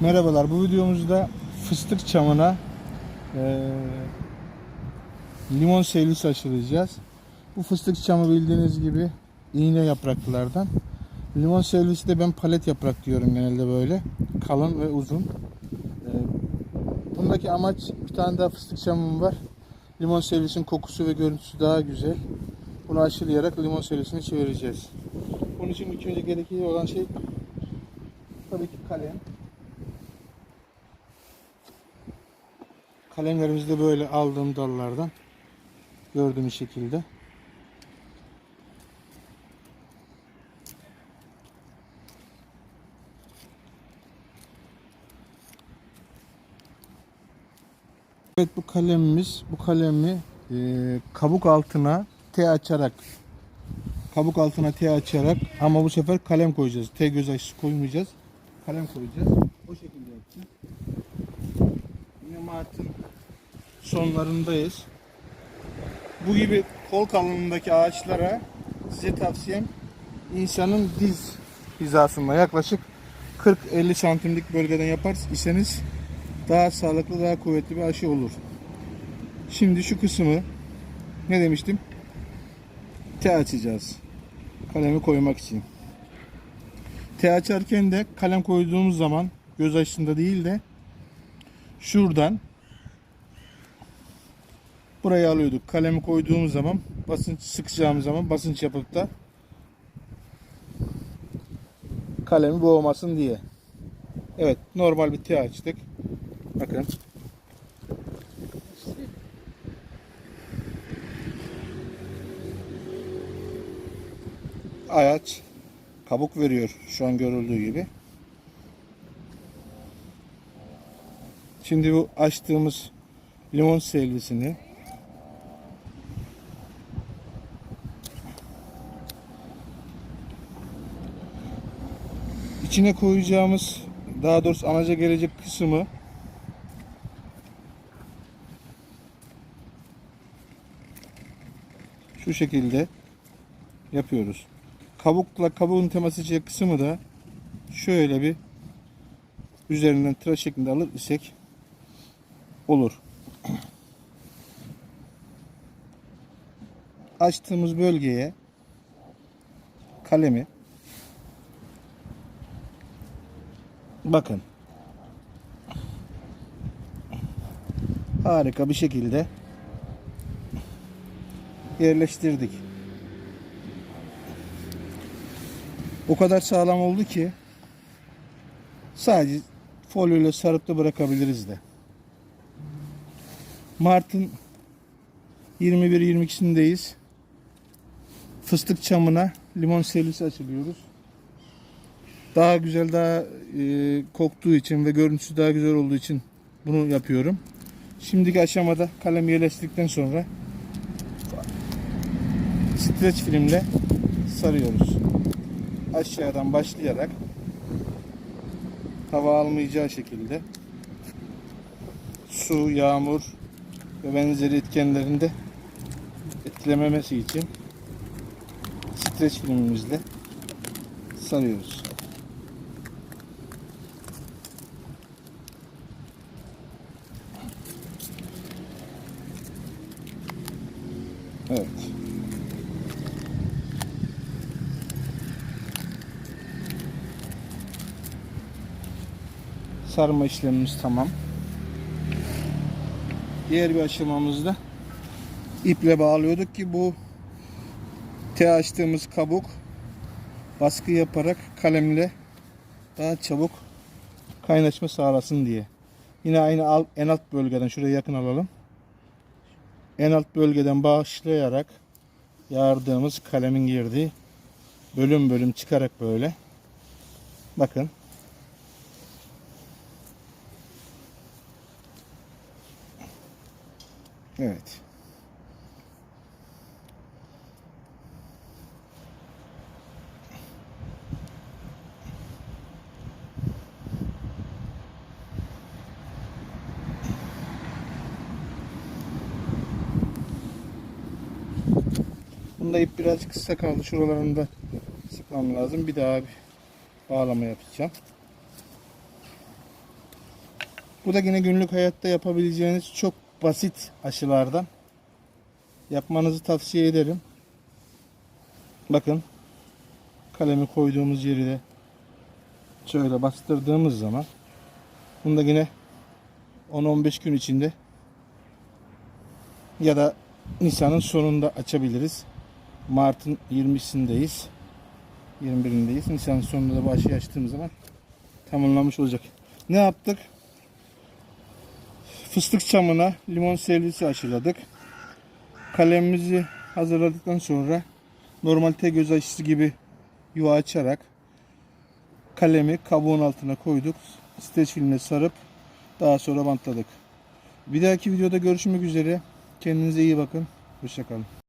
Merhabalar, bu videomuzda fıstık çamına eee, limon servisi aşılayacağız. Bu fıstık çamı bildiğiniz gibi iğne yapraklılardan. Limon servisi de ben palet yaprak diyorum genelde böyle. Kalın ve uzun. Eee, bundaki amaç bir tane daha fıstık çamım var. Limon servisin kokusu ve görüntüsü daha güzel. Bunu aşılayarak limon servisini çevireceğiz. Bunun için ilk önce gerekli olan şey tabii ki kalem. Kalemlerimizi de böyle aldığım dallardan gördüğünüz şekilde. Evet bu kalemimiz bu kalemi e, kabuk altına T açarak kabuk altına T açarak ama bu sefer kalem koyacağız. T göz aşısı koymayacağız. Kalem koyacağız. O şekilde yapacağız. Yine Mart'ın sonlarındayız. Bu gibi kol kalınlığındaki ağaçlara size tavsiyem insanın diz hizasında yaklaşık 40-50 santimlik bölgeden yapar iseniz daha sağlıklı, daha kuvvetli bir aşı olur. Şimdi şu kısmı ne demiştim? T açacağız. Kalemi koymak için. T açarken de kalem koyduğumuz zaman göz açısında değil de şuradan buraya alıyorduk. Kalemi koyduğumuz zaman basınç sıkacağımız zaman basınç yapıp da kalemi boğmasın diye. Evet normal bir T açtık. Bakın. Ayaç kabuk veriyor şu an görüldüğü gibi. Şimdi bu açtığımız limon selvisini içine koyacağımız daha doğrusu anaca gelecek kısmı şu şekilde yapıyoruz. Kabukla kabuğun temas edecek kısmı da şöyle bir üzerinden tıraş şeklinde alır isek olur. Açtığımız bölgeye kalemi bakın harika bir şekilde yerleştirdik. O kadar sağlam oldu ki sadece folyo ile sarıp da bırakabiliriz de. Mart'ın 21-22'sindeyiz. Fıstık çamına limon servisi açılıyoruz. Daha güzel, daha e, koktuğu için ve görüntüsü daha güzel olduğu için bunu yapıyorum. Şimdiki aşamada kalem yerleştirdikten sonra streç filmle sarıyoruz. Aşağıdan başlayarak hava almayacağı şekilde su, yağmur ve benzeri etkenlerinde etkilememesi için streç filmimizle sarıyoruz. Evet. Sarma işlemimiz tamam. Diğer bir aşamamızda iple bağlıyorduk ki bu T açtığımız kabuk baskı yaparak kalemle daha çabuk kaynaşma sağlasın diye. Yine aynı en alt bölgeden şuraya yakın alalım. En alt bölgeden başlayarak yardığımız kalemin girdiği bölüm bölüm çıkarak böyle. Bakın. Evet. Bunda ip biraz kısa kaldı. Şuralarında sıkmam lazım. Bir daha bir bağlama yapacağım. Bu da yine günlük hayatta yapabileceğiniz çok basit aşılardan. Yapmanızı tavsiye ederim. Bakın kalemi koyduğumuz yeri de şöyle bastırdığımız zaman bunu da yine 10-15 gün içinde ya da Nisan'ın sonunda açabiliriz. Mart'ın 20'sindeyiz. 21'indeyiz. Nisan'ın sonunda da bu aşıyı açtığımız zaman tamamlanmış olacak. Ne yaptık? Fıstık çamına limon servisi aşıladık. Kalemimizi hazırladıktan sonra normal tek göz aşısı gibi yuva açarak kalemi kabuğun altına koyduk. Streç filmle sarıp daha sonra bantladık. Bir dahaki videoda görüşmek üzere. Kendinize iyi bakın. Hoşçakalın.